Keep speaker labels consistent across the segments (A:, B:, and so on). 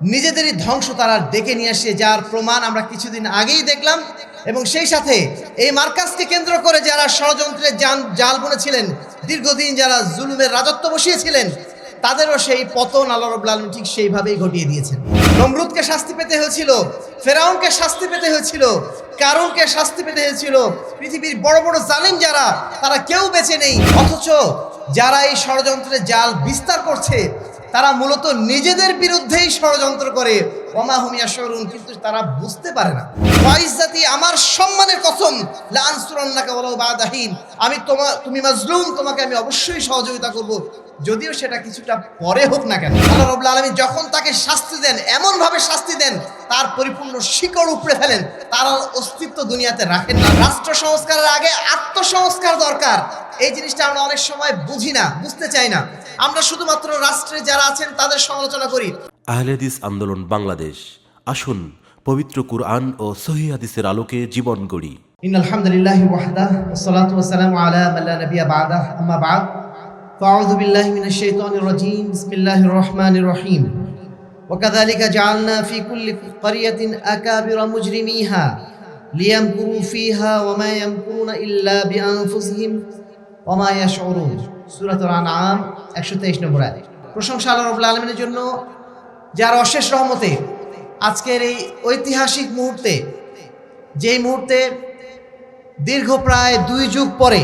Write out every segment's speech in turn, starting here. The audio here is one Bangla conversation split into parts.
A: নিজেদেরই ধ্বংস তারা ডেকে নিয়ে আসে, যার প্রমাণ আমরা কিছুদিন আগেই দেখলাম। এবং সেই সাথে এই মার্কাজকে কেন্দ্র করে যারা ষড়যন্ত্রের জান জাল বুনেছিলেন, দীর্ঘদিন যারা জুলুমের রাজত্ব বসিয়েছিলেন, তাদেরও সেই পতন আল্লাহ রব্লা ঠিক সেইভাবেই ঘটিয়ে দিয়েছেন। নমরুদকে শাস্তি পেতে হয়েছিল, ফেরাউনকে শাস্তি পেতে হয়েছিল, কারুনকে শাস্তি পেতে হয়েছিল। পৃথিবীর বড় বড় জালিম যারা, তারা কেউ বেঁচে নেই। অথচ যারা এই ষড়যন্ত্রের জাল বিস্তার করছে তারা মূলত নিজেদের বিরুদ্ধেই ষড়যন্ত্র করে। ওমা হুমিয়া শরুন কিন্তু তারা বুঝতে পারে না। ওয়াইজাতি আমার সম্মানের কসম লানসুরান্নাকা ওয়ালাউ বাদাহিন। আমি তোমার তুমি মাজলুম, তোমাকে আমি অবশ্যই সহযোগিতা করব। যদিও সেটা কিছুটা পরে হোক না কেন। আল্লাহ রাব্বুল আলামিন যখন তাকে শাস্তি দেন এমন ভাবে শাস্তি দেন, তার পরিপূর্ণ শিকড় উপড়ে ফেলেন। তার অস্তিত্ব দুনিয়াতে রাখেন না। রাষ্ট্র সংস্কারের আগে আত্মসংস্কার দরকার। এই জিনিসটা আমরা অনেক সময় বুঝি না বুঝতে চাই না আমরা শুধুমাত্র রাষ্ট্রে যারা আছেন তাদের সমালোচনা করি
B: আহলেদিস আন্দোলন বাংলাদেশ আসুন পবিত্র কুরআন ও সহি হাদিসের আলোকে জীবন গড়ি
A: إن الحمد لله وحده والصلاة والسلام على من لا نبي بعده أما بعد فأعوذ بالله من الشيطان الرجيم بسم الله الرحمن الرحيم وكذلك جعلنا في كل قرية أكابر مجرميها ليمكروا فيها وما يمكرون إلا অমায়া শরুন সুরাতুল আনাম একশো তেইশ নম্বর আয় প্রশংসা আল্লাহ রবুল্লা আলমিনের জন্য, যার অশেষ রহমতে আজকের এই ঐতিহাসিক মুহূর্তে, যেই মুহূর্তে দীর্ঘ প্রায় দুই যুগ পরে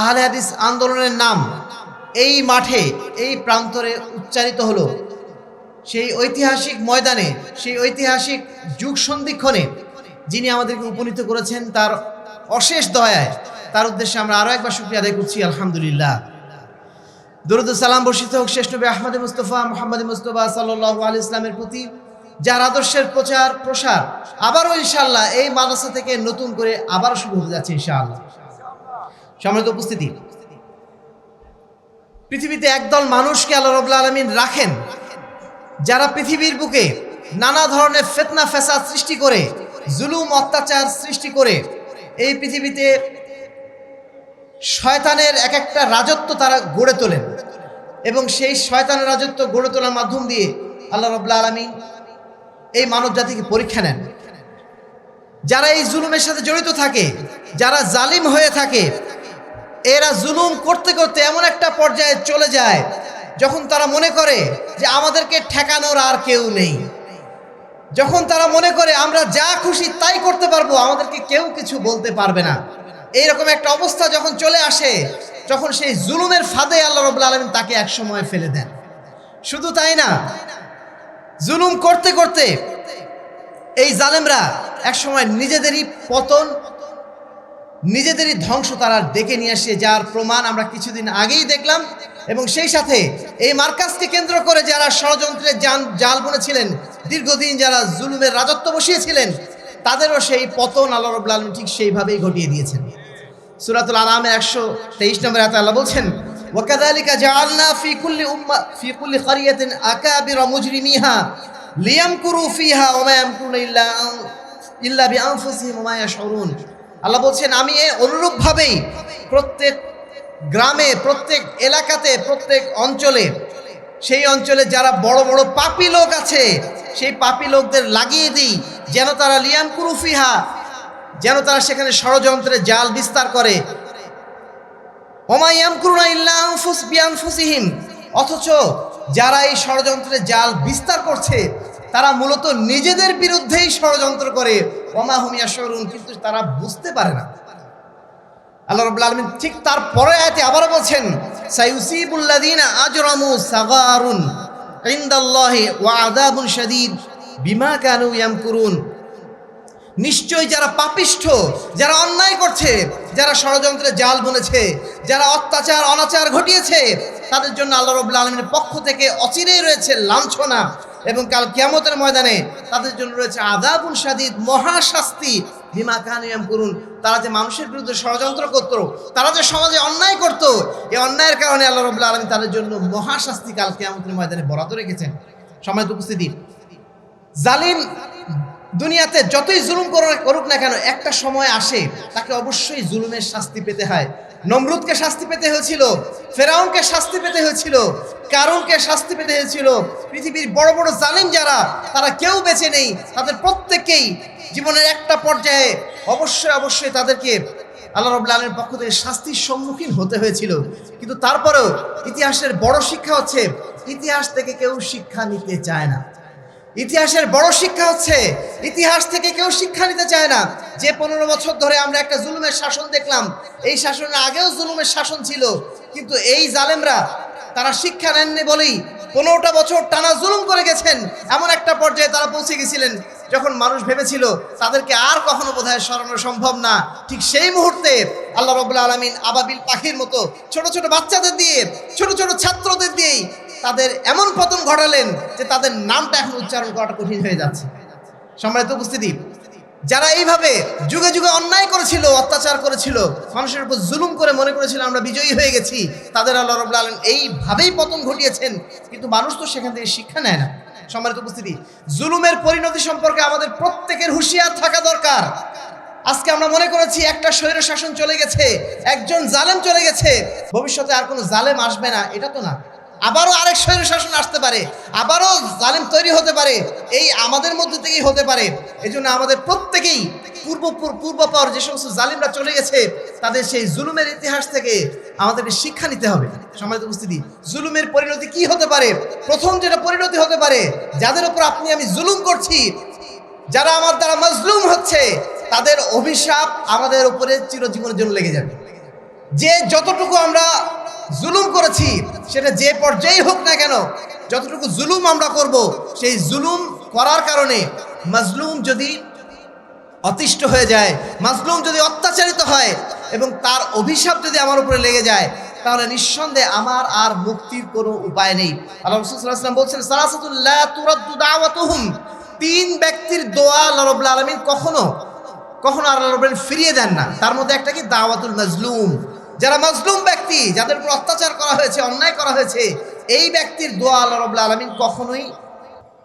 A: আহলে হাদিস আন্দোলনের নাম এই মাঠে, এই প্রান্তরে উচ্চারিত হলো, সেই ঐতিহাসিক ময়দানে, সেই ঐতিহাসিক যুগ সন্ধিক্ষণে যিনি আমাদেরকে উপনীত করেছেন তার অশেষ দয়ায় তার উদ্দেশ্যে আমরা আরও একবার শুক্রিয়া আদায় করছি, আলহামদুলিল্লাহ। দরুদ সালাম বর্ষিত হোক শেষ নবী আহমদ মুস্তফা, মোহাম্মদ মুস্তফা সাল্লাহ আল ইসলামের প্রতি, যার আদর্শের প্রচার, প্রসার আবারও ইনশাল্লাহ এই মাদ্রাসা থেকে নতুন করে আবারও শুরু হতে যাচ্ছে ইনশাআল্লাহ। সম্মানিত উপস্থিতি, পৃথিবীতে একদল মানুষকে আল্লাহ রবুল্লা আলমিন রাখেন, যারা পৃথিবীর বুকে নানা ধরনের ফেতনা ফেসাদ সৃষ্টি করে, জুলুম, অত্যাচার সৃষ্টি করে, এই পৃথিবীতে শয়তানের এক একটা রাজত্ব তারা গড়ে তোলেন। এবং সেই শয়তানের রাজত্ব গড়ে তোলার মাধ্যম দিয়ে আল্লাহ রবুল্লা আলমী এই মানব জাতিকে পরীক্ষা নেন। যারা এই জুলুমের সাথে জড়িত থাকে, যারা জালিম হয়ে থাকে, এরা জুলুম করতে করতে এমন একটা পর্যায়ে চলে যায়, যখন তারা মনে করে যে আমাদেরকে ঠেকানোর আর কেউ নেই। যখন তারা মনে করে আমরা যা খুশি তাই করতে পারব, আমাদেরকে কেউ কিছু বলতে পারবে না। এইরকম একটা অবস্থা যখন চলে আসে, তখন সেই জুলুমের ফাঁদে আল্লাহ রবুল্লা আলমিন তাকে একসময় ফেলে দেন। শুধু তাই না, জুলুম করতে করতে এই জালেমরা একসময় নিজেদেরই পতন, নিজেদেরই ধ্বংস তারা ডেকে নিয়ে আসে, যার প্রমাণ আমরা কিছুদিন আগেই দেখলাম। এবং সেই সাথে এই মার্কাজকে কেন্দ্র করে যারা ষড়যন্ত্রের যান, জাল বুনেছিলেন, দীর্ঘদিন যারা জুলুমের রাজত্ব বসিয়েছিলেন, তাদেরও সেই পতন আল্লাহ রবুল্লা আলম ঠিক সেইভাবেই ঘটিয়ে দিয়েছেন। সুরাতুল আলামের একশো তেইশ নম্বর আয়াতে আল্লাহ বলছেন وكذلك جعلنا في كل أمة في كل قرية أكابر مجرميها ليمكروا فيها وما يمكرون إلا إلا بأنفسهم وما يشعرون আল্লাহ বলছেন আমি এ অনুরূপভাবেই প্রত্যেক গ্রামে প্রত্যেক এলাকাতে প্রত্যেক অঞ্চলে সেই অঞ্চলে যারা বড় বড় পাপি লোক আছে সেই পাপি লোকদের লাগিয়ে দিই যেন তারা লিয়াম কুরুফিহা যেন তারা সেখানে ষড়যন্ত্রের জাল বিস্তার করে। অথচ যারা এই ষড়যন্ত্রের জাল বিস্তার করছে, তারা মূলত নিজেদের বিরুদ্ধেই ষড়যন্ত্র করে। ওমা শরুন কিন্তু তারা বুঝতে পারে না। আল্লাহ রাব্বুল আলামিন ঠিক তার পরে আয়াতে আবারও বলছেন শাদীদ বিমা কানু ইয়ামকুরুন। নিশ্চয়ই যারা পাপিষ্ঠ, যারা অন্যায় করছে, যারা ষড়যন্ত্রে জাল বুনেছে, যারা অত্যাচার, অনাচার ঘটিয়েছে, তাদের জন্য আল্লাহ রবুল্লা আলমীর পক্ষ থেকে অচিরেই রয়েছে লাঞ্ছনা এবং কাল কিয়ামতের ময়দানে তাদের জন্য রয়েছে আদাবুল সাদিদ মহাশাস্তি। বিমা কানিয়াম করুন তারা যে মানুষের বিরুদ্ধে ষড়যন্ত্র করত, তারা যে সমাজে অন্যায় করত এই অন্যায়ের কারণে আল্লাহ রবুল্লা আলমী তাদের জন্য মহাশাস্তি কাল কিয়ামতের ময়দানে বরাদ্দ রেখেছেন। সময় উপস্থিতি। জালিম দুনিয়াতে যতই জুলুম করুক না কেন, একটা সময় আসে, তাকে অবশ্যই জুলুমের শাস্তি পেতে হয়। নমরুদকে শাস্তি পেতে হয়েছিল, ফেরাউনকে শাস্তি পেতে হয়েছিল, কারুনকে শাস্তি পেতে হয়েছিল। পৃথিবীর বড় বড় জালিম যারা, তারা কেউ বেঁচে নেই। তাদের প্রত্যেককেই জীবনের একটা পর্যায়ে অবশ্যই অবশ্যই তাদেরকে আল্লাহ রবুল্লা আলমের পক্ষ থেকে শাস্তির সম্মুখীন হতে হয়েছিল। কিন্তু তারপরেও ইতিহাসের বড় শিক্ষা হচ্ছে, ইতিহাস থেকে কেউ শিক্ষা নিতে চায় না। ইতিহাসের বড় শিক্ষা হচ্ছে, ইতিহাস থেকে কেউ শিক্ষা নিতে চায় না। যে পনেরো বছর ধরে আমরা একটা জুলুমের শাসন দেখলাম, এই শাসনের আগেও জুলুমের শাসন ছিল। কিন্তু এই জালেমরা, তারা শিক্ষা নেননি বলেই পনেরোটা বছর টানা জুলুম করে গেছেন। এমন একটা পর্যায়ে তারা পৌঁছে গেছিলেন, যখন মানুষ ভেবেছিল তাদেরকে আর কখনো বোধহয় সরানো সম্ভব না। ঠিক সেই মুহূর্তে আল্লাহ রবুল্লা আলমিন আবাবিল পাখির মতো ছোট ছোট বাচ্চাদের দিয়ে, ছোট ছোট ছাত্রদের দিয়েই তাদের এমন পতন ঘটালেন যে তাদের নামটা এখন উচ্চারণ করাটা কঠিন হয়ে যাচ্ছে। সম্মানিত উপস্থিতি, যারা এইভাবে যুগে যুগে অন্যায় করেছিল, অত্যাচার করেছিল, মানুষের উপর জুলুম করে মনে করেছিল আমরা বিজয়ী হয়ে গেছি, তাদের আল্লাহ রবুল্লা আলম এইভাবেই পতন ঘটিয়েছেন, কিন্তু মানুষ তো সেখান থেকে শিক্ষা নেয় না। সম্মানিত উপস্থিতি, জুলুমের পরিণতি সম্পর্কে আমাদের প্রত্যেকের হুঁশিয়ার থাকা দরকার। আজকে আমরা মনে করেছি একটা স্বৈর শাসন চলে গেছে, একজন জালেম চলে গেছে, ভবিষ্যতে আর কোনো জালেম আসবে না, এটা তো না। আবারও আরেক স্বৈর শাসন আসতে পারে, আবারও জালিম তৈরি হতে পারে, এই আমাদের মধ্যে থেকেই হতে পারে। এই জন্য আমাদের প্রত্যেকেই পূর্ব পূর্বপর যে সমস্ত জালিমরা চলে গেছে, তাদের সেই জুলুমের ইতিহাস থেকে আমাদেরকে শিক্ষা নিতে হবে। সমাজ উপস্থিতি, জুলুমের পরিণতি কি হতে পারে? প্রথম যেটা পরিণতি হতে পারে, যাদের উপর আপনি আমি জুলুম করছি, যারা আমার দ্বারা মজলুম হচ্ছে, তাদের অভিশাপ আমাদের উপরে চিরজীবনের জন্য লেগে যাবে। যে যতটুকু আমরা জুলুম করেছি, সেটা যে পর্যায়ে হোক না কেন, যতটুকু জুলুম আমরা করব, সেই জুলুম করার কারণে মজলুম যদি অতিষ্ঠ হয়ে যায়, মাজলুম যদি অত্যাচারিত হয় এবং তার অভিশাপ যদি আমার উপরে লেগে যায়, তাহলে নিঃসন্দেহে আমার আর মুক্তির কোনো উপায় নেই। আল্লাহ বলছেন সালাসাতুল্লাহ তিন ব্যক্তির দোয়া আল্লাহ আলমিন কখনো কখনো আল্লাহ রব্লান ফিরিয়ে দেন না। তার মধ্যে একটা কি? দাওয়াতুল মাজলুম। যারা মজলুম ব্যক্তি, যাদের উপর অত্যাচার করা হয়েছে, অন্যায় করা হয়েছে, এই ব্যক্তির দোয়া আল্লাহ রব্লা আলমিন কখনোই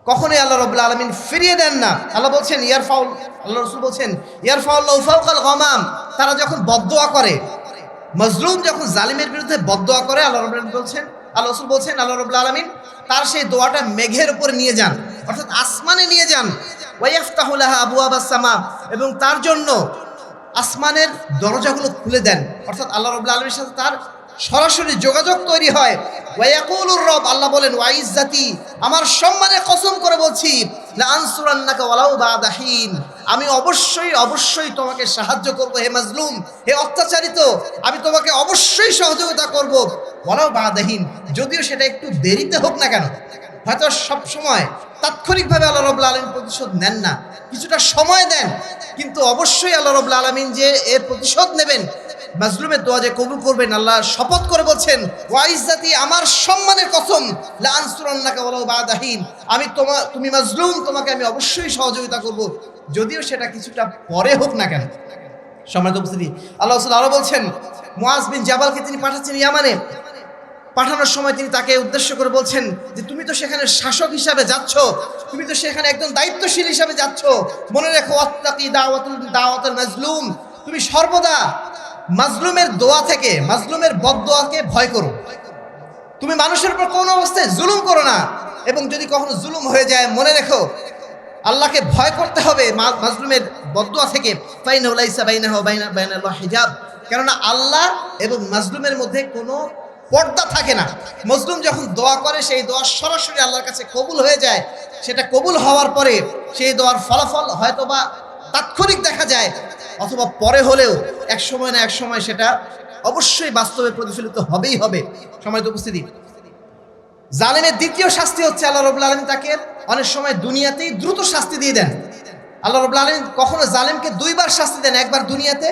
A: কখনোই আল্লাহ রবুল্লা আলমিন ফিরিয়ে দেন না। আল্লাহ বলছেন ইয়ার ফাউল আল্লাহ রসুল বলছেন ইয়ার ফাউল উফাউকাল গমাম। তারা যখন বদোয়া করে, মজলুম যখন জালিমের বিরুদ্ধে বদোয়া করে, আল্লাহ রবুল্লাহ বলছেন, আল্লাহ রসুল বলছেন, আল্লাহ রবুল্লা আলমিন তার সেই দোয়াটা মেঘের উপরে নিয়ে যান, অর্থাৎ আসমানে নিয়ে যান। ওয়াইফতাহুল্লাহ আবু আবাসামা এবং তার জন্য আসমানের দরজাগুলো খুলে দেন। অর্থাৎ আল্লাহ রবুল্লা আলমীর সাথে তার সরাসরি যোগাযোগ তৈরি হয়। ওয়াইয়াকুলুর রব, আল্লাহ বলেন ওয়াইজাতি আমার সম্মানে কসম করে বলছি আমি অবশ্যই অবশ্যই তোমাকে সাহায্য করব, হে মাজলুম, হে অত্যাচারিত। আমি তোমাকে অবশ্যই সহযোগিতা করব, ওয়ালাউ বাদাহিন যদিও সেটা একটু দেরিতে হোক না কেন হয়তো সব সময় তাৎক্ষণিকভাবে আল্লাহ রবুল্লা আলমিন প্রতিশোধ নেন না। কিছুটা সময় দেন, কিন্তু অবশ্যই আল্লাহ রবুল্লা আলমিন যে এর প্রতিশোধ নেবেন, মাজলুমের দোয়া যে কবুল করবেন, আল্লাহ শপথ করে বলছেন ওয়াইজাতি আমার সম্মানের কসম লানসুরান্নাকা ওয়ালাউ বাদাহিন আমি তোমার তুমি মাজলুম, তোমাকে আমি অবশ্যই সহযোগিতা করব, যদিও সেটা কিছুটা পরে হোক না কেন। সম্মানিত উপস্থিতি, আল্লাহ রসুল আরও বলছেন মুয়াজ বিন জাবালকে তিনি পাঠাচ্ছেন ইয়ামানে। পাঠানোর সময় তিনি তাকে উদ্দেশ্য করে বলছেন যে, তুমি তো সেখানে শাসক হিসাবে যাচ্ছ। তুমি তো সেখানে একজন দায়িত্বশীল হিসাবে যাচ্ছ। মনে রেখো অত্তাকি দাওয়াতুল দাওয়াতুল মাজলুম। তুমি সর্বদা মাজলুমের দোয়া থেকে, মাজলুমের বদদোয়াকে ভয় করো। তুমি মানুষের উপর কোনো অবস্থায় জুলুম করো না। এবং যদি কখনো জুলুম হয়ে যায়, মনে রেখো, আল্লাহকে ভয় করতে হবে মাজলুমের বদদোয়া থেকে। বাইনা বাইনা বাইনা হিজাব। কেননা আল্লাহ এবং মাজলুমের মধ্যে কোনো পর্দা থাকে না। মজলুম যখন দোয়া করে, সেই দোয়া সরাসরি আল্লাহর কাছে কবুল হয়ে যায়। সেটা কবুল হওয়ার পরে সেই দোয়ার ফলাফল হয়তোবা তাৎক্ষণিক দেখা যায়, অথবা পরে হলেও এক সময় না এক সময় সেটা অবশ্যই বাস্তবে প্রতিফলিত হবেই হবে। সময় উপস্থিতি, জালেমের দ্বিতীয় শাস্তি হচ্ছে আল্লাহ রবুল্লা আলম তাকে অনেক সময় দুনিয়াতেই দ্রুত শাস্তি দিয়ে দেন। আল্লাহ রবুল্লা আলম কখনো জালেমকে দুইবার শাস্তি দেন, একবার দুনিয়াতে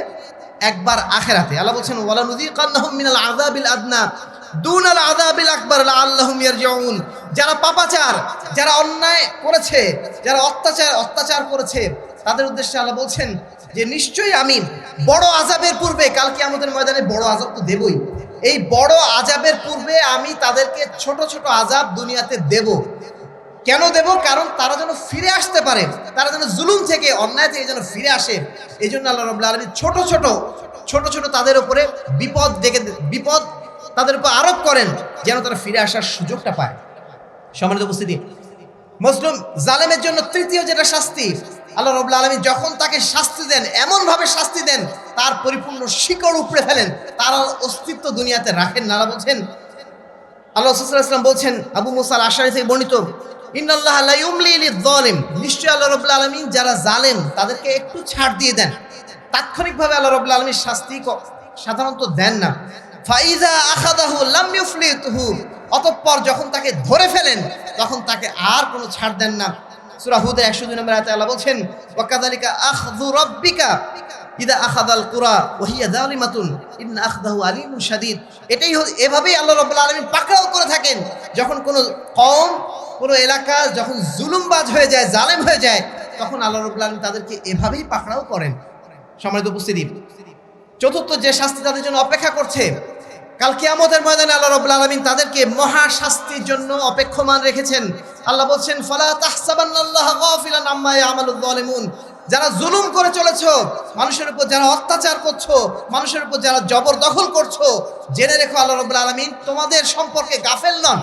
A: একবার আখেরাতে। আল্লাহ বলছেন ওয়ালা নদীর কান্নাহুম মিনাল আযাবিল আদনা। দুন আল আযাবিল আকবার আল্লাহুম ইয়ারজিউন। যারা পাপাচার, যারা অন্যায় করেছে, যারা অত্যাচার অত্যাচার করেছে, তাদের উদ্দেশ্যে আল্লাহ বলছেন যে, নিশ্চয়ই আমি বড় আজাবের পূর্বে কালকে আমাদের ময়দানে বড় আজাব তো দেবই। এই বড় আজাবের পূর্বে আমি তাদেরকে ছোট ছোট আজাব দুনিয়াতে দেব। কেন দেব? কারণ তারা যেন ফিরে আসতে পারে। তারা যেন জুলুম থেকে অন্যায় থেকে যেন ফিরে আসে। এই জন্য আল্লাহ রবুল্লা আলমী ছোট ছোট ছোট ছোট তাদের উপরে বিপদ ডেকে বিপদ তাদের উপর আরোপ করেন, যেন তারা ফিরে আসার সুযোগটা পায়। সম্মানিত উপস্থিতি, মুসলিম জালেমের জন্য তৃতীয় যেটা শাস্তি, আল্লাহ রবুল্লা আলমী যখন তাকে শাস্তি দেন, এমনভাবে শাস্তি দেন, তার পরিপূর্ণ শিকড় উপড়ে ফেলেন। তার অস্তিত্ব দুনিয়াতে রাখেন নারা বলছেন, আল্লাহ ইসলাম বলছেন, আবু মুসাল আশারি থেকে বর্ণিত ইন্নাল্লাহ লা ইউমলি লিয-যালিম নিশ্চয় আল্লাহ রাব্বুল আলামিন যারা জালেম, তাদেরকে একটু ছাড় দিয়ে দেন। তাৎক্ষণিকভাবে আল্লাহ রাব্বুল আলামিন শাস্তি সাধারণত দেন না। ফাইজা আখাদাহু লাম ইউফলিতহু। অতঃপর যখন তাকে ধরে ফেলেন, তখন তাকে আর কোনো ছাড় দেন না। সূরা হুদের 102 নম্বর আয়াতে আল্লাহ বলছেন, ওয়াকাযালিকা আখযু রাব্বিকা ইদা আখাদাল কুরা ওহিয়া জালিমাতুন ইন্না আখদাহু আলিমুন শাদীদ। এটাই এভাবেই আল্লাহ রাব্বুল আলামিন পাকড়াও করে থাকেন। যখন কোনো কম কোনো এলাকা যখন জুলুমবাজ হয়ে যায়, জালেম হয়ে যায়, তখন আল্লাহ রাব্বুল আলামিন তাদেরকে এভাবেই পাকড়াও করেন। সম্মানিত উপস্থিতি চতুর্থ যে শাস্তি তাদের জন্য অপেক্ষা করছে, কাল কিয়ামতের ময়দানে আল্লাহ রাব্বুল আলামিন তাদেরকে মহা শাস্তির জন্য অপেক্ষমান রেখেছেন। আল্লাহ বলছেন, ফালা যারা জুলুম করে চলেছো, মানুষের উপর যারা অত্যাচার করছ, মানুষের উপর যারা জবরদখল করছ, জেনে রেখো আল্লাহ রাব্বুল আলামিন, তোমাদের সম্পর্কে গাফেল নন।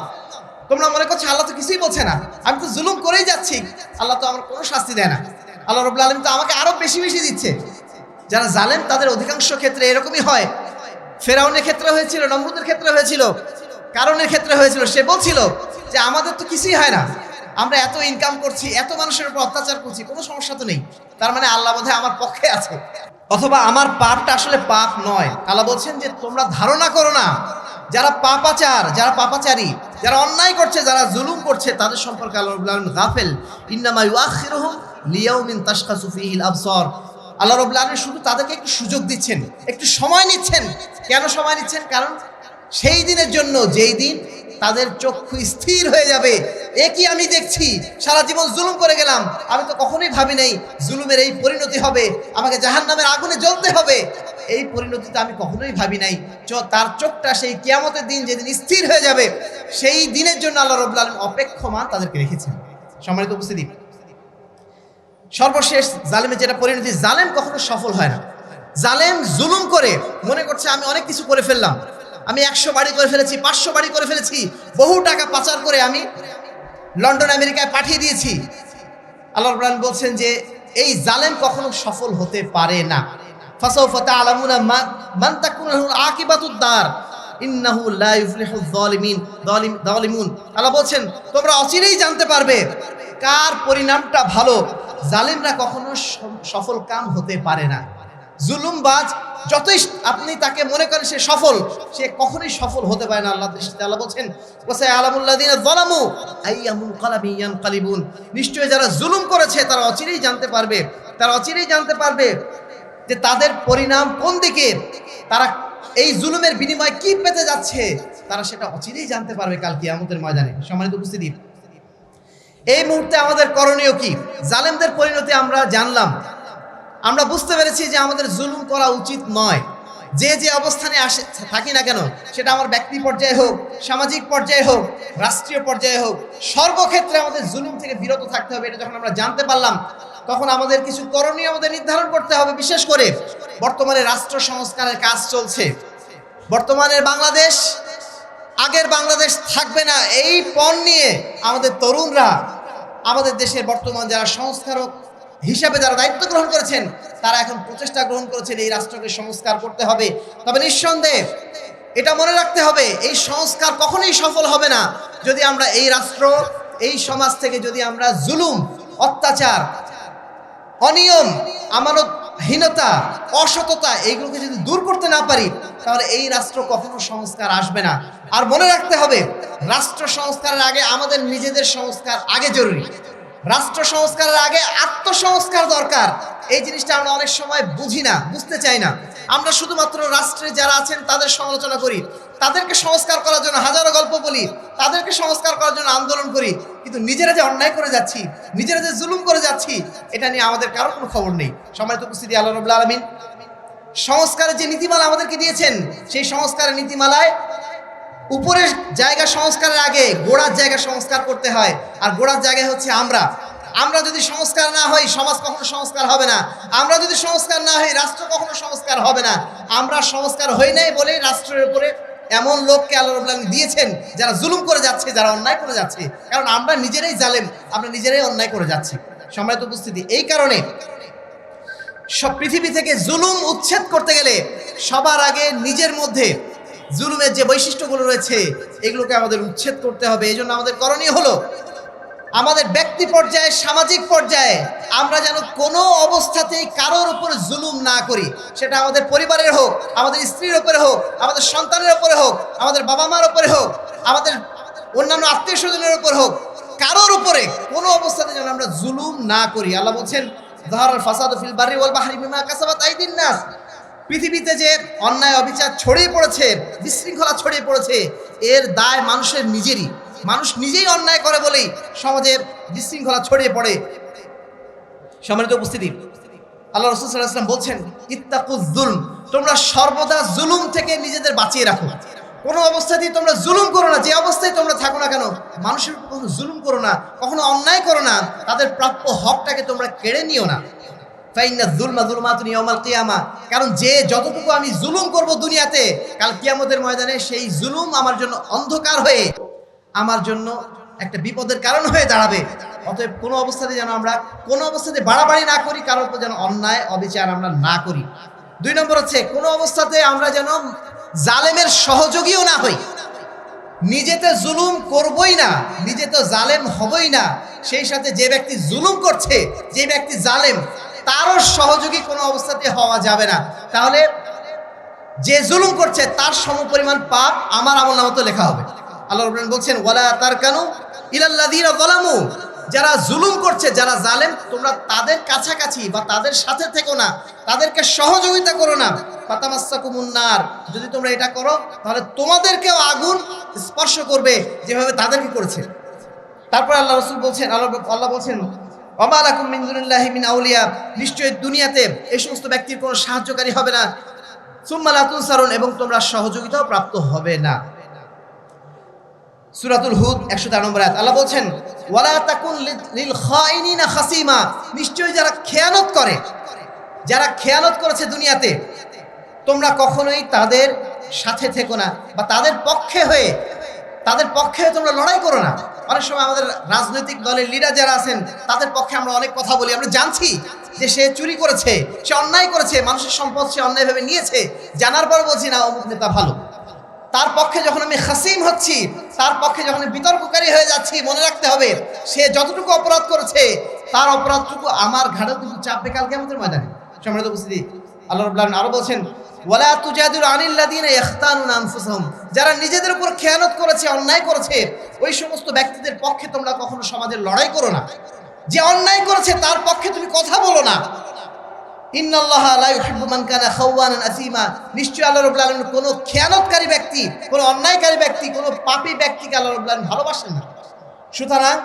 A: তোমরা মনে করছ আল্লাহ তো কিছুই বলছে না। আমি তো জুলুম করেই যাচ্ছি। আল্লাহ তো আমার কোনো শাস্তি দেয় না। আল্লাহ রাব্বুল আলামিন তো আমাকে আরও বেশি বেশি দিচ্ছে। যারা জালেম, তাদের অধিকাংশ ক্ষেত্রে এরকমই হয়। ফেরাউনের ক্ষেত্রে হয়েছিল, নমরুদের ক্ষেত্রে হয়েছিল কারণের ক্ষেত্রে হয়েছিল, সে বলছিল যে আমাদের তো কিছুই হয় না। আমরা এত ইনকাম করছি, এত মানুষের উপর অত্যাচার করছি, কোনো সমস্যা তো নেই। তার মানে আল্লাহ বোধহয় আমার পক্ষে আছে। অথবা আমার পাপটা আসলে পাপ নয়। আল্লাহ বলছেন যে তোমরা ধারণা করো না। যারা পাপাচার, যারা পাপাচারী যারা অন্যায় করছে, যারা জুলুম করছে, তাদের সম্পর্কে আল্লাহ রবুল গাফেল। ইন্নামা ইউআখিরুহুম লিয়াউমিন তাশখাসু ফীহিল আবসার। আল্লাহ রবুল্লা আলমী শুধু তাদেরকে একটু সুযোগ দিচ্ছেন, একটু সময় নিচ্ছেন। কেন সময় নিচ্ছেন? কারণ সেই দিনের জন্য, যেই দিন তাদের চক্ষু স্থির হয়ে যাবে। এ কি আমি দেখছি? সারা জীবন জুলুম করে গেলাম। আমি তো কখনোই ভাবি নাই জুলুমের এই পরিণতি হবে। আমাকে জাহান নামের আগুনে জ্বলতে হবে। এই পরিণতিতে আমি কখনোই ভাবি নাই তার চোখটা সেই কিয়ামতের দিন যেদিন স্থির হয়ে যাবে, সেই দিনের জন্য আল্লাহ রবুল্লা আলম অপেক্ষমান তাদেরকে রেখেছেন। সম্মানিত উপস্থিতি। সর্বশেষ জালেমের যেটা পরিণতি, জালেম কখনো সফল হয় না। জালেম জুলুম করে, মনে করছে আমি অনেক কিছু করে ফেললাম। আমি একশো বাড়ি করে ফেলেছি, পাঁচশো বাড়ি করে ফেলেছি। বহু টাকা পাচার করে আমি লন্ডন, আমেরিকায় পাঠিয়ে দিয়েছি। আল্লাহ রাব্বুল বলছেন যে, এই জালেম কখনো সফল হতে পারে না। বলছেন, তোমরা অচিরেই জানতে পারবে কার পরিণামটা ভালো। জালিমরা কখনো সফল কাম হতে পারে না। জুলুমবাজ যতই আপনি তাকে মনে করেন সে সফল, সে কখনোই সফল হতে পারে না আল্লাহ দৃষ্টিতে। আল্লাহ বলছেন, ওয়াসাই আলামুল্লাযিনা যালামু আইয়ামুল কালাবি ইয়ানকালিবুন। নিশ্চয়ই যারা জুলুম করেছে, তারা অচিরেই জানতে পারবে, তারা অচিরেই জানতে পারবে যে তাদের পরিণাম কোন দিকে, তারা এই জুলুমের বিনিময়ে কি পেতে যাচ্ছে, তারা সেটা অচিরেই জানতে পারবে কাল কিয়ামতের ময়দানে। সম্মানিত উপস্থিতি। এই মুহূর্তে আমাদের করণীয় কি? জালেমদের পরিণতি আমরা জানলাম আমরা বুঝতে পেরেছি যে আমাদের জুলুম করা উচিত নয়। যে যে অবস্থানে আসে, থাকি না কেন, সেটা আমার ব্যক্তি পর্যায়ে হোক, সামাজিক পর্যায়ে হোক, রাষ্ট্রীয় পর্যায়ে হোক, সর্বক্ষেত্রে আমাদের জুলুম থেকে বিরত থাকতে হবে, এটা যখন আমরা জানতে পারলাম, তখন আমাদের কিছু করণীয় আমাদের নির্ধারণ করতে হবে, বিশেষ করে বর্তমানে রাষ্ট্র সংস্কারের কাজ চলছে। বর্তমানের বাংলাদেশ, আগের বাংলাদেশ থাকবে না, এই পণ নিয়ে আমাদের তরুণরা, আমাদের দেশের বর্তমান যারা সংস্কারক হিসাবে যারা দায়িত্ব গ্রহণ করেছেন, তারা এখন প্রচেষ্টা গ্রহণ করেছেন এই রাষ্ট্রকে সংস্কার করতে হবে। তবে নিঃসন্দেহে এটা মনে রাখতে হবে, এই সংস্কার কখনোই সফল হবে না। যদি আমরা এই রাষ্ট্র, এই সমাজ থেকে যদি আমরা জুলুম, অত্যাচার, অনিয়ম, আমানতহীনতা, অসততা এইগুলোকে যদি দূর করতে না পারি, তাহলে এই রাষ্ট্র কখনো সংস্কার আসবে না। আর মনে রাখতে হবে, রাষ্ট্র সংস্কারের আগে আমাদের নিজেদের সংস্কার আগে জরুরি। রাষ্ট্র সংস্কারের আগে আত্মসংস্কার দরকার। এই জিনিসটা আমরা অনেক সময় বুঝি না, বুঝতে চাই না। আমরা শুধুমাত্র রাষ্ট্রে যারা আছেন, তাদের সমালোচনা করি। তাদেরকে সংস্কার করার জন্য হাজারো গল্প বলি, তাদেরকে সংস্কার করার জন্য আন্দোলন করি। কিন্তু নিজেরা যে অন্যায় করে যাচ্ছি, নিজেরা যে জুলুম করে যাচ্ছি, এটা নিয়ে আমাদের কারও কোনো খবর নেই। সময় তো উপস্থিতি, আল্লাহ রবুল্লা আলমিন। সংস্কারের যে নীতিমালা আমাদেরকে দিয়েছেন, সেই সংস্কারের নীতিমালায় উপরের জায়গা সংস্কারের আগে গোড়ার জায়গা সংস্কার করতে হয়। আর গোড়ার জায়গায় হচ্ছে আমরা। আমরা যদি সংস্কার না হই, সমাজ কখনো সংস্কার হবে না। আমরা যদি সংস্কার না হই, রাষ্ট্র কখনো সংস্কার হবে না। আমরা সংস্কার হই নাই বলেই রাষ্ট্রের উপরে এমন লোককে আল্লাহ রবুল্লাহ দিয়েছেন, যারা জুলুম করে যাচ্ছে, যারা অন্যায় করে যাচ্ছে। কারণ আমরা নিজেরাই জালেম, আমরা নিজেরাই অন্যায় করে যাচ্ছি। সম্মানিত উপস্থিতি, এই কারণে সব পৃথিবী থেকে জুলুম উচ্ছেদ করতে গেলে সবার আগে নিজের মধ্যে জুলুমের যে বৈশিষ্ট্যগুলো রয়েছে, এগুলোকে আমাদের উচ্ছেদ করতে হবে। এই আমাদের করণীয় হলো, আমাদের ব্যক্তি পর্যায়ে, সামাজিক পর্যায়ে আমরা যেন কোনো অবস্থাতেই কারোর উপরে জুলুম না করি। সেটা আমাদের পরিবারের হোক, আমাদের স্ত্রীর উপরে হোক, আমাদের সন্তানের উপরে হোক, আমাদের বাবা মার উপরে হোক, আমাদের অন্যান্য আত্মীয় স্বজনের উপর হোক, কারোর উপরে কোনো অবস্থাতে যেন আমরা জুলুম না করি। আল্লাহ বলছেন নাস। পৃথিবীতে যে অন্যায় অবিচার ছড়িয়ে পড়েছে, বিশৃঙ্খলা ছড়িয়ে পড়েছে, এর দায় মানুষের নিজেরই। মানুষ নিজেই অন্যায় করে বলেই সমাজে বিশৃঙ্খলা ছড়িয়ে পড়ে। সম্মানিত উপস্থিতি, আল্লাহ রসুল সাল্লাহাম বলছেন ইত্তাকুজ জুলম তোমরা সর্বদা জুলুম থেকে নিজেদের বাঁচিয়ে রাখো। কোনো অবস্থাতেই তোমরা জুলুম করো না, যে অবস্থায় তোমরা থাকো না কেন, মানুষের কখনো জুলুম করো না, কখনো অন্যায় করো না, তাদের প্রাপ্য হকটাকে তোমরা কেড়ে নিও না। কারণ যে যতটুকু আমি জুলুম করব দুনিয়াতে, কাল কিয়ামতের ময়দানে সেই জুলুম আমার জন্য অন্ধকার হয়ে আমার জন্য একটা বিপদের কারণ হয়ে দাঁড়াবে। অতএব কোনো অবস্থাতে যেন আমরা কোনো অবস্থাতে বাড়াবাড়ি না করি, কারোর যেন অন্যায়, অবিচার আমরা না করি। দুই নম্বর হচ্ছে, কোনো অবস্থাতে আমরা যেন জালেমের সহযোগীও না হই। নিজেতে জুলুম করবই না, নিজে তো জালেম হবই না। সেই সাথে যে ব্যক্তি জুলুম করছে, যে ব্যক্তি জালেম তারও সহযোগী কোনো অবস্থাতে হওয়া যাবে না। তাহলে যে জুলুম করছে, তার সমপরিমাণ পাপ আমার আমল নামতো লেখা হবে। আল্লাহ রবীন্দ্র বলছেন, ওয়ালা তার কানু ইলাল্লাদিরা যারা জুলুম করছে, যারা জালেম, তোমরা তাদের কাছাকাছি বা তাদের সাথে থেকো না, তাদেরকে সহযোগিতা করো না। পাতামাস্সাকুমুন্নার যদি তোমরা এটা করো, তাহলে তোমাদেরকেও আগুন স্পর্শ করবে, যেভাবে তাদেরকে করেছে। তারপর আল্লাহ রসুল বলছেন আল্লাহ আল্লাহ বলছেন অমালাকুম মিন্দুল্লাহি মিন আউলিয়া। নিশ্চয়ই দুনিয়াতে এই সমস্ত ব্যক্তির কোনো সাহায্যকারী হবে না। সুম্মালাতুন সারুন এবং তোমরা সহযোগিতাও প্রাপ্ত হবে না। সুরাতুল হুদ, একশো তেরো নম্বর আয়াত। আল্লাহ বলছেন, ওয়ালা তাকুন লিল খাইনিনা খাসিমা। নিশ্চয়ই যারা খেয়ানত করে, যারা খেয়ানত করেছে দুনিয়াতে, তোমরা কখনোই তাদের সাথে থেকো না, বা তাদের পক্ষে হয়ে, তাদের পক্ষে তোমরা লড়াই করো না। অনেক সময় আমাদের রাজনৈতিক দলের লিডার যারা আছেন, তাদের পক্ষে আমরা অনেক কথা বলি। আমরা জানছি যে সে চুরি করেছে, সে অন্যায় করেছে, মানুষের সম্পদ সে অন্যায়ভাবে নিয়েছে। জানার পর বলছি, না, অমুক নেতা ভালো। তার পক্ষে যখন আমি হাসিম হচ্ছি, তার পক্ষে যখন বিতর্ককারী হয়ে যাচ্ছি, মনে রাখতে হবে, সে যতটুকু অপরাধ করেছে, তার অপরাধটুকু আমার কিন্তু চাপবে কালকে আমাদের ময়দানে। সম্মানিত উপস্থিতি, আল্লাহ রবুল্লাহ আরও বলছেন ওয়ালা তুজাদুল আনিল্লাদিন ইখতানুন আনফুসাহুম। যারা নিজেদের উপর খেয়ানত করেছে, অন্যায় করেছে, ওই সমস্ত ব্যক্তিদের পক্ষে তোমরা কখনো সমাজের লড়াই করো না। যে অন্যায় করেছে, তার পক্ষে তুমি কথা বলো না। ইন্নাল্লাহ লা ইউহিব্বু মান কানা খাওয়ানান আসিমা নিশ্চয়ই আল্লাহ রাব্বুল আলামিন কোনো খেয়ানতকারী ব্যক্তি, কোনো অন্যায়কারী ব্যক্তি, কোনো পাপী ব্যক্তিকে আল্লাহ রাব্বুল আলামিন ভালোবাসেন না। সুতরাং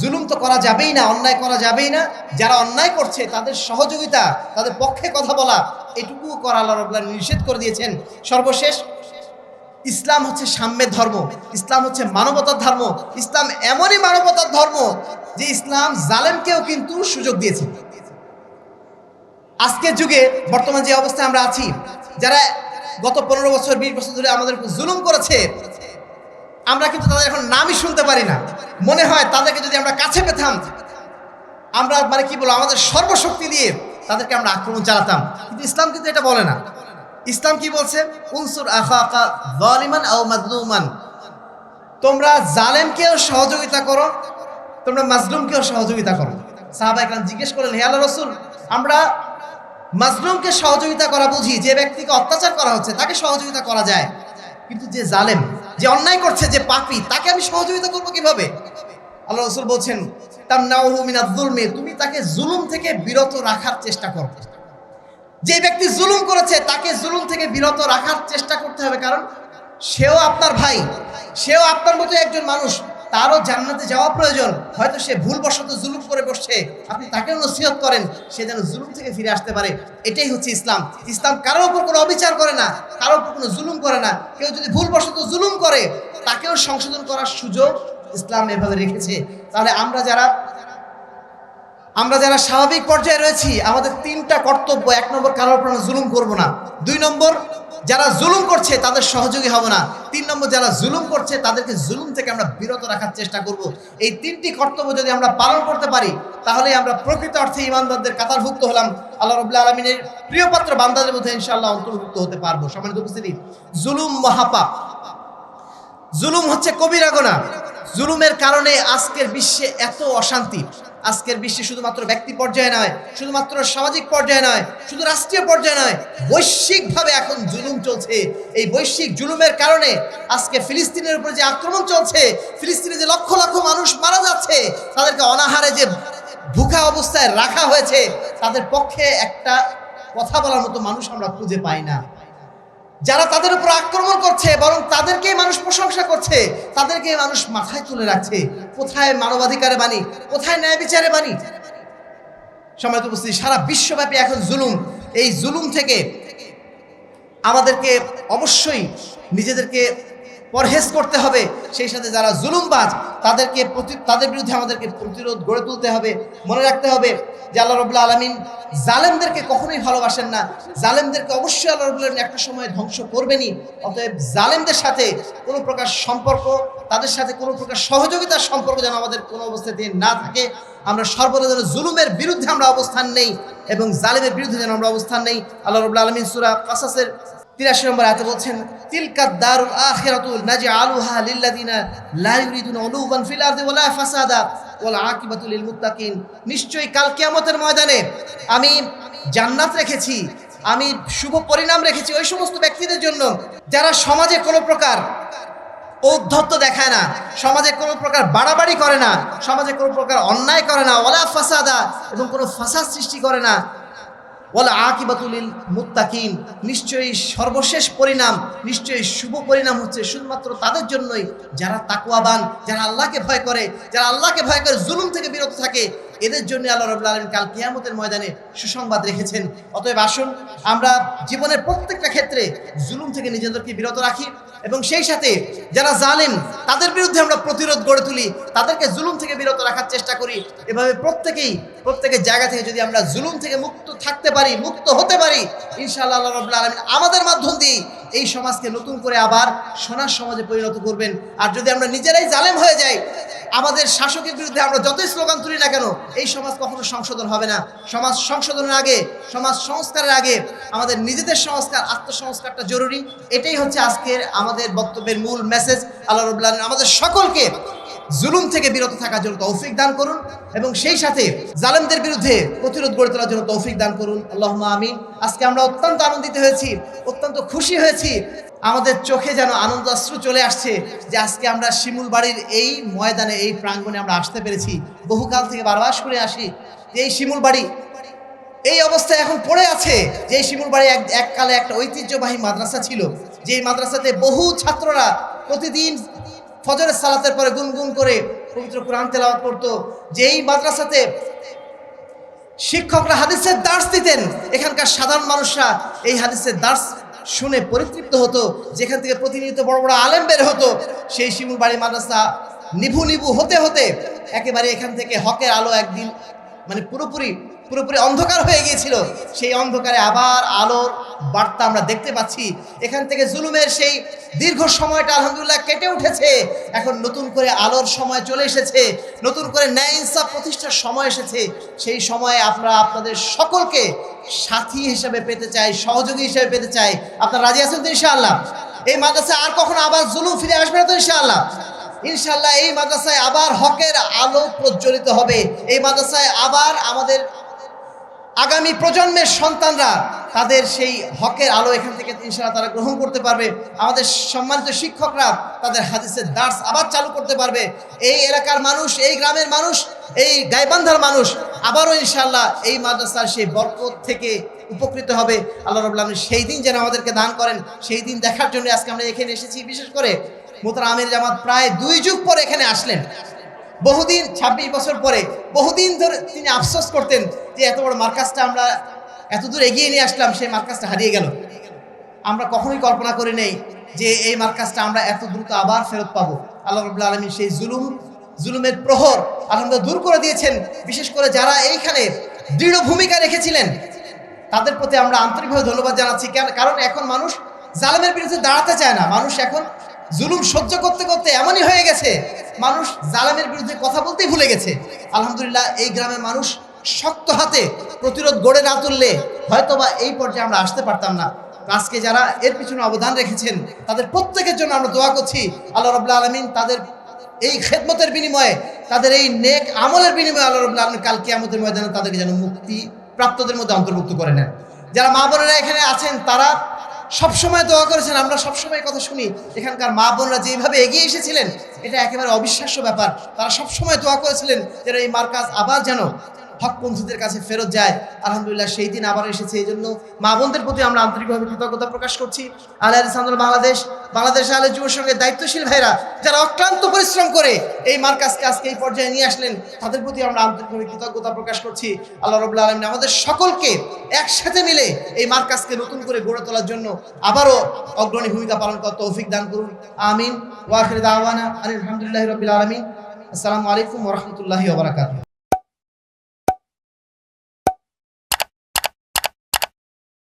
A: জুলুম তো করা যাবেই না, অন্যায় করা যাবেই না। যারা অন্যায় করছে, তাদের সহযোগিতা, তাদের পক্ষে কথা বলা, এটুকু করা আল্লাহ নিষেধ করে দিয়েছেন। সর্বশেষ, ইসলাম হচ্ছে সাম্যের ধর্ম, ইসলাম হচ্ছে মানবতার ধর্ম। ইসলাম এমনই মানবতার ধর্ম যে ইসলাম জালেমকেও কিন্তু সুযোগ দিয়েছে। আজকের যুগে বর্তমান যে অবস্থায় আমরা আছি, যারা গত পনেরো বছর, বিশ বছর ধরে আমাদের জুলুম করেছে আমরা কিন্তু তাদের এখন নামই শুনতে পারি না। মনে হয় তাদেরকে যদি আমরা কাছে পেতাম, আমরা মানে কি বলব, আমাদের সর্বশক্তি দিয়ে তাদেরকে আমরা আক্রমণ চালাতাম। কিন্তু ইসলাম কিন্তু এটা বলে না। ইসলাম কি বলছে? উনসুর তোমরা জালেমকেও সহযোগিতা করো, তোমরা মাজলুমকেও সহযোগিতা করো। সাহাবা একরাম জিজ্ঞেস করলেন, হে আল্লাহ রসুল, আমরা মাজলুমকে সহযোগিতা করা বুঝি, যে ব্যক্তিকে অত্যাচার করা হচ্ছে তাকে সহযোগিতা করা যায়। কিন্তু যে জালেম যে অন্যায় করছে যে পাপি, তাকে আমি সহযোগিতা করব কীভাবে? আল্লাহ রসুল বলছেন তার মিনাজ জুলমি তুমি তাকে জুলুম থেকে বিরত রাখার চেষ্টা করো। যে ব্যক্তি জুলুম করেছে, তাকে জুলুম থেকে বিরত রাখার চেষ্টা করতে হবে, কারণ সেও আপনার ভাই, সেও আপনার মতো একজন মানুষ। তারও জান্নাতে যাওয়া প্রয়োজন। হয়তো সে ভুলবশত জুলুম করে বসছে। আপনি তাকেও নসিহত করেন, সে যেন জুলুম থেকে ফিরে আসতে পারে। এটাই হচ্ছে ইসলাম। ইসলাম কারোর উপর কোনো অবিচার করে না কারোর উপর কোনো জুলুম করে না। কেউ যদি ভুলবশত জুলুম করে, তাকেও সংশোধন করার সুযোগ ইসলাম এভাবে রেখেছে। তাহলে আমরা যারা আমরা যারা স্বাভাবিক পর্যায়ে রয়েছি, আমাদের তিনটা কর্তব্য, এক নম্বর কারোর উপর জুলুম করব না। দুই নম্বর যারা জুলুম করছে, তাদের সহযোগী হব না। তিন নম্বর, যারা জুলুম করছে, তাদেরকে জুলুম থেকে আমরা বিরত রাখার চেষ্টা করব। এই তিনটি কর্তব্য যদি আমরা পালন করতে পারি, তাহলে আমরা প্রকৃত অর্থে ইমানদারদের কাতারভুক্ত হলাম। আল্লাহ রবুল্লা আলমিনের প্রিয়পাত্র বান্দাদের মধ্যে ইনশাআল্লাহ অন্তর্ভুক্ত হতে পারব। সম্মানিত উপস্থিতি, জুলুম মহাপাপ। জুলুম হচ্ছে কবিরা গোনা। জুলুমের কারণে আজকের বিশ্বে এত অশান্তি। আজকের বিশ্বে শুধুমাত্র ব্যক্তি পর্যায়ে নয়, শুধুমাত্র সামাজিক পর্যায়ে নয়, শুধু রাষ্ট্রীয় পর্যায়ে নয়, বৈশ্বিকভাবে এখন জুলুম চলছে। এই বৈশ্বিক জুলুমের কারণে আজকে ফিলিস্তিনের উপর যে আক্রমণ চলছে, ফিলিস্তিনে যে লক্ষ লক্ষ মানুষ মারা যাচ্ছে, তাদেরকে অনাহারে যে ভুখা অবস্থায় রাখা হয়েছে, তাদের পক্ষে একটা কথা বলার মতো মানুষ আমরা খুঁজে পাই না। যারা তাদের উপর আক্রমণ করছে, বরং তাদেরকে মানুষ প্রশংসা করছে তাদেরকে মানুষ মাথায় তুলে রাখছে। কোথায় মানবাধিকারে বাণী? কোথায় ন্যায় বিচারে বাণী? তো বুঝতে সারা বিশ্বব্যাপী এখন জুলুম। এই জুলুম থেকে আমাদেরকে অবশ্যই নিজেদেরকে পরহেজ করতে হবে। সেই সাথে যারা জুলুমবাজ, তাদেরকে তাদের বিরুদ্ধে আমাদেরকে প্রতিরোধ গড়ে তুলতে হবে। মনে রাখতে হবে যে আল্লাহ রবুল্লা আলমিন জালেমদেরকে কখনোই ভালোবাসেন না। জালেমদেরকে অবশ্যই আল্লাহ রবুল্লা আলমিন একটা সময় ধ্বংস করবেনই। অতএব জালেমদের সাথে কোনো প্রকার সম্পর্ক, তাদের সাথে কোনো প্রকার সহযোগিতার সম্পর্ক যেন আমাদের কোনো অবস্থাতে না থাকে। আমরা সর্বদা যেন জুলুমের বিরুদ্ধে আমরা অবস্থান নেই এবং জালেমের বিরুদ্ধে যেন আমরা অবস্থান নেই। আল্লাহ রবুল্লা আলমিন সুরা কাসাসের তিরাশি নম্বর আয়াতে বলছেন, তিলকা দারুল আখিরাতুল নাজি আলুহা লিল্লাযিনা লা ইউরিদুনা উলুবান ফিল আরদি ওয়ালা ফাসাদা ওয়াল আকিবাতুল লিল মুত্তাকিন। নিশ্চয়ই কাল কিয়ামতের ময়দানে আমি জান্নাত রেখেছি, আমি শুভ পরিণাম রেখেছি ওই সমস্ত ব্যক্তিদের জন্য যারা সমাজে কোনো প্রকার ঔদ্ধত্য দেখায় না, সমাজে কোনো প্রকার বাড়াবাড়ি করে না, সমাজে কোনো প্রকার অন্যায় করে না ওলা ফাসাদা এবং কোনো ফাসাদ সৃষ্টি করে না ওলা আকিবাতুলিল মুত্তাকিন। নিশ্চয়ই সর্বশেষ পরিণাম, নিশ্চয়ই শুভ পরিণাম হচ্ছে শুধুমাত্র তাদের জন্যই যারা তাকুয়াবান যারা আল্লাহকে ভয় করে, যারা আল্লাহকে ভয় করে জুলুম থেকে বিরত থাকে, এদের জন্য আল্লাহ রবুল্লা আলম কাল কিয়ামতের ময়দানে সুসংবাদ রেখেছেন। অতএব আসুন, আমরা জীবনের প্রত্যেকটা ক্ষেত্রে জুলুম থেকে নিজেদেরকে বিরত রাখি এবং সেই সাথে যারা জালেম, তাদের বিরুদ্ধে আমরা প্রতিরোধ গড়ে তুলি, তাদেরকে জুলুম থেকে বিরত রাখার চেষ্টা করি। এভাবে প্রত্যেকেই, প্রত্যেকের জায়গা থেকে যদি আমরা জুলুম থেকে মুক্ত থাকতে পারি, মুক্ত হতে পারি, ইনশাআল্লাহ আল্লাহ রবুল্লা আলমিন আমাদের মাধ্যম দিয়ে এই সমাজকে নতুন করে আবার সোনার সমাজে পরিণত করবেন। আর যদি আমরা নিজেরাই জালেম হয়ে যাই, আমাদের শাসকের বিরুদ্ধে আমরা যতই স্লোগান তুলি না কেন, এই সমাজ কখনো সংশোধন হবে না। সমাজ সংশোধনের আগে, সমাজ সংস্কারের আগে আমাদের নিজেদের সংস্কার, আত্মসংস্কারটা জরুরি। এটাই হচ্ছে আজকের আমাদের বক্তব্যের মূল মেসেজ আল্লাহ রবুল্লাহ আমাদের সকলকে জুলুম থেকে বিরত থাকার জন্য তৌফিক দান করুন এবং সেই সাথে জালেমদের বিরুদ্ধে প্রতিরোধ গড়ে তোলার জন্য তৌফিক দান করুন। আল্লাহ আমিন। আজকে আমরা অত্যন্ত আনন্দিত হয়েছি, অত্যন্ত খুশি হয়েছি। আমাদের চোখে যেন আনন্দ অশ্রু চলে আসছে যে আজকে আমরা শিমুল বাড়ির এই ময়দানে, এই প্রাঙ্গণে আমরা আসতে পেরেছি। বহুকাল থেকে বারবার করে আসি যে এই শিমুল বাড়ি এই অবস্থায় এখন পড়ে আছে, যে এই শিমুল বাড়ি এক এককালে একটা ঐতিহ্যবাহী মাদ্রাসা ছিল। যে মাদ্রাসাতে বহু ছাত্ররা প্রতিদিন ফজরের সালাতের পরে গুনগুন করে পবিত্র কোরআন তেলাওয়াত করতো, যেই মাদ্রাসাতে শিক্ষকরা হাদিসের দার্স দিতেন, এখানকার সাধারণ মানুষরা এই হাদিসের দার্স শুনে পরিতৃপ্ত হতো, যেখান থেকে প্রতিনিয়ত বড় বড় আলেম বের হতো, সেই শিমুল বাড়ি মাদ্রাসা নিভু নিভু হতে হতে একেবারে এখান থেকে হকের আলো একদিন মানে পুরোপুরি পুরোপুরি অন্ধকার হয়ে গিয়েছিল। সেই অন্ধকারে আবার আলোর বার্তা আমরা দেখতে পাচ্ছি। এখান থেকে জুলুমের সেই দীর্ঘ সময়টা আলহামদুলিল্লাহ কেটে উঠেছে। এখন নতুন করে আলোর সময় চলে এসেছে। নতুন করে ন্যায় ইনসাফ প্রতিষ্ঠার সময় এসেছে। সেই সময়ে আমরা আপনাদের সকলকে সাথী হিসেবে পেতে চাই, সহযোগী হিসেবে পেতে চাই। আপনারা রাজি আছেন তো ইনশাআল্লাহ? এই মাদ্রাসায় আর কখনো আবার জুলুম ফিরে আসবে না তো ইনশাআল্লাহ? ইনশাল্লাহ এই মাদ্রাসায় আবার হকের আলো প্রজ্বলিত হবে। এই মাদ্রাসায় আবার আমাদের আগামী প্রজন্মের সন্তানরা তাদের সেই হকের আলো এখান থেকে ইনশাআল্লাহ তারা গ্রহণ করতে পারবে। আমাদের সম্মানিত শিক্ষকরা তাদের হাদিসের দার্স আবার চালু করতে পারবে। এই এলাকার মানুষ, এই গ্রামের মানুষ, এই গাইবান্ধার মানুষ আবারও ইনশাআল্লাহ এই মাদ্রাসার সেই বরকত থেকে উপকৃত হবে। আল্লাহ রবুল্লাহ সেই দিন যেন আমাদেরকে দান করেন। সেই দিন দেখার জন্য আজকে আমরা এখানে এসেছি। বিশেষ করে মোতার আমির জামাত প্রায় দুই যুগ পরে এখানে আসলেন। বহুদিন ২৬ বছর পরে, বহুদিন ধরে তিনি আফসোস করতেন যে এত বড় মার্কাজটা আমরা এত দূর এগিয়ে নিয়ে আসলাম, সেই মার্কাজটা হারিয়ে গেল। আমরা কখনোই কল্পনা করি নেই যে এই মার্কাজটা আমরা এত দ্রুত আবার ফেরত পাবো। আল্লাহ রবুল্লা আলমী সেই জুলুম, জুলুমের প্রহর আলহামদুলিল্লাহ দূর করে দিয়েছেন। বিশেষ করে যারা এইখানে দৃঢ় ভূমিকা রেখেছিলেন, তাদের প্রতি আমরা আন্তরিকভাবে ধন্যবাদ জানাচ্ছি। কারণ এখন মানুষ জালেমের বিরুদ্ধে দাঁড়াতে চায় না। মানুষ এখন জুলুম সহ্য করতে করতে এমনই হয়ে গেছে মানুষ জালামের বিরুদ্ধে কথা বলতেই ভুলে গেছে। আলহামদুলিল্লাহ, এই গ্রামের মানুষ শক্ত হাতে প্রতিরোধ গড়ে না তুললে হয়তোবা এই পর্যায়ে আমরা আসতে পারতাম না। আজকে যারা এর পিছনে অবদান রেখেছেন, তাদের প্রত্যেকের জন্য আমরা দোয়া করছি, আল্লাহ রবুল্লা আলমিন তাদের এই খেদমতের বিনিময়ে, তাদের এই নেক আমলের বিনিময়ে আল্লাহ রবুল্লা আলমিন কাল কিয়ামতের ময়দানে তাদেরকে যেন মুক্তি প্রাপ্তদের মধ্যে অন্তর্ভুক্ত করে নেন। যারা মা বোনেরা এখানে আছেন, তারা সবসময় দোয়া করেছেন, আমরা সবসময় কথা শুনি। এখানকার মা বোনরা যেভাবে এগিয়ে এসেছিলেন, এটা একেবারে অবিশ্বাস্য ব্যাপার। তারা সবসময় দোয়া করেছিলেন, যেন এই মার্কাজ আবার যেন হকপন্থীদের কাছে ফেরত যায়। আলহামদুলিল্লাহ সেই দিন আবার এসেছে। এই জন্য মা বোনদের প্রতি আমরা আন্তরিকভাবে কৃতজ্ঞতা প্রকাশ করছি। আল্লাহ ইসলাম বাংলাদেশ বাংলাদেশ আলে যুব সঙ্গে দায়িত্বশীল ভাইরা যারা অক্লান্ত পরিশ্রম করে এই মার্কাজকে আজকে এই পর্যায়ে নিয়ে আসলেন, তাদের প্রতি আমরা আন্তরিকভাবে কৃতজ্ঞতা প্রকাশ করছি। আল্লাহ রবুল্লা আলমিন আমাদের সকলকে একসাথে মিলে এই মার্কাজকে নতুন করে গড়ে তোলার জন্য আবারও অগ্রণী ভূমিকা পালন করার তৌফিক দান করুন। আমিন। ওয়াখির দাওয়ানা আলহামদুলিল্লাহ রবিল আলমিন। আসসালামু আলাইকুম ওরহমতুল্লাহি ওবরাকাতুহ